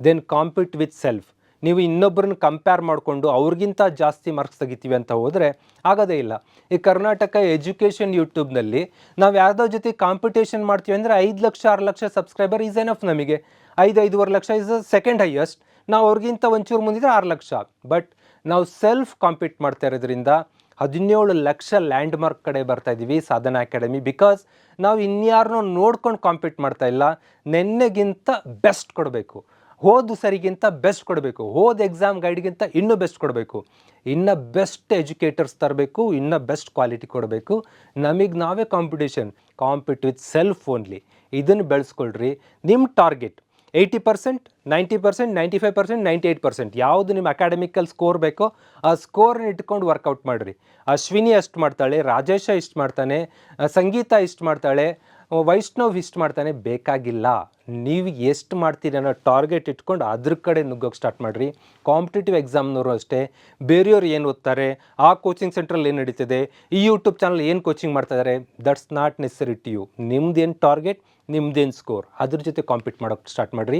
Then compete with self ನೀವು ಇನ್ನೊಬ್ಬರನ್ನ compare ಮಾಡಿಕೊಂಡು ಅವ್ರಿಗಿಂತ ಜಾಸ್ತಿ ಮಾರ್ಕ್ಸ್ ತೆಗಿತೀವಿ ಅಂತ ಹೋದರೆ ಆಗೋದೇ ಇಲ್ಲ. ಈ ಕರ್ನಾಟಕ ಎಜುಕೇಷನ್ ಯೂಟ್ಯೂಬ್ನಲ್ಲಿ ನಾವು ಯಾರ್ದೋ ಜೊತೆ ಕಾಂಪಿಟೇಷನ್ ಮಾಡ್ತೀವಿ ಅಂದರೆ ಐದು ಲಕ್ಷ, ಆರು lakh subscriber is enough ನಮಗೆ. ಐದು, ಐದೂವರೆ ಲಕ್ಷ ಇಸ್ ಸೆಕೆಂಡ್ ಹೈಯೆಸ್ಟ್ ನಾವು ಅವ್ರಿಗಿಂತ ಒಂಚೂರು ಮುಂದಿದ್ರೆ ಆರು ಲಕ್ಷ. ಬಟ್ ನಾವು ಸೆಲ್ಫ್ ಕಾಂಪೀಟ್ ಮಾಡ್ತಾ ಇರೋದ್ರಿಂದ ಹದಿನೇಳು ಲಕ್ಷ ಲ್ಯಾಂಡ್ ಮಾರ್ಕ್ ಕಡೆ ಬರ್ತಾ ಇದ್ದೀವಿ ಸಾಧನಾ ಅಕಾಡೆಮಿ ಬಿಕಾಸ್ ನಾವು ಇನ್ಯಾರನ್ನೋ ನೋಡ್ಕೊಂಡು ಕಾಂಪೀಟ್ ಮಾಡ್ತಾ ಇಲ್ಲ. ನೆನ್ನೆಗಿಂತ ಬೆಸ್ಟ್ ಕೊಡಬೇಕು. ಹೋದ ಸರಿಗಿಂತ ಬೆಸ್ಟ್ ಕೊಡಬೇಕು. ಹೋದ ಎಕ್ಸಾಮ್ ಗೈಡ್ಗಿಂತ ಇನ್ನೂ ಬೆಸ್ಟ್ ಕೊಡಬೇಕು. ಇನ್ನ ಬೆಸ್ಟ್ ಎಜುಕೇಟರ್ಸ್ ತರಬೇಕು, ಇನ್ನ ಬೆಸ್ಟ್ ಕ್ವಾಲಿಟಿ ಕೊಡಬೇಕು. ನಮಗೆ ನಾವೇ competition compete with self only ಇದನ್ನು ಬೆಳೆಸ್ಕೊಳ್ರಿ. ನಿಮ್ಮ target eighty percent ninety percent ninety five percent ninety eight percent ಯಾವುದು ನಿಮ್ಮ ಅಕಾಡೆಮಿಕಲ್ ಸ್ಕೋರ್ ಬೇಕೋ ಆ ಸ್ಕೋರ್ನ ಇಟ್ಕೊಂಡು ವರ್ಕೌಟ್ ಮಾಡಿರಿ. ಅಶ್ವಿನಿ ಅಷ್ಟು ಮಾಡ್ತಾಳೆ, ರಾಜೇಶ ಇಷ್ಟು ಮಾಡ್ತಾನೆ, ಸಂಗೀತ ಇಷ್ಟು ಮಾಡ್ತಾಳೆ ವೈಷ್ಣವ್ ಇಷ್ಟು ಮಾಡ್ತಾನೆ, ಬೇಕಾಗಿಲ್ಲ. ನೀವು ಎಷ್ಟು ಮಾಡ್ತೀರಿ ಅನ್ನೋ ಟಾರ್ಗೆಟ್ ಇಟ್ಕೊಂಡು ಅದ್ರ ಕಡೆ ನುಗ್ಗೋಕೆ ಸ್ಟಾರ್ಟ್ ಮಾಡಿರಿ. ಕಾಂಪಿಟೇಟಿವ್ ಎಕ್ಸಾಮ್ನವರು ಅಷ್ಟೇ, ಬೇರೆಯವ್ರು ಏನು ಓದ್ತಾರೆ, ಆ ಕೋಚಿಂಗ್ ಸೆಂಟ್ರಲ್ಲಿ ಏನು ನಡೀತಿದೆ, ಈ ಯೂಟ್ಯೂಬ್ ಚಾನಲ್ ಏನು ಕೋಚಿಂಗ್ ಮಾಡ್ತಾ ಇದ್ದಾರೆ that's not necessary to you ನಿಮ್ದೇನು ಟಾರ್ಗೆಟ್ ನಿಮ್ದೇನು ಸ್ಕೋರ್ ಅದ್ರ ಜೊತೆ ಕಾಂಪೀಟ್ ಮಾಡೋಕ್ಕೆ ಸ್ಟಾರ್ಟ್ ಮಾಡಿರಿ.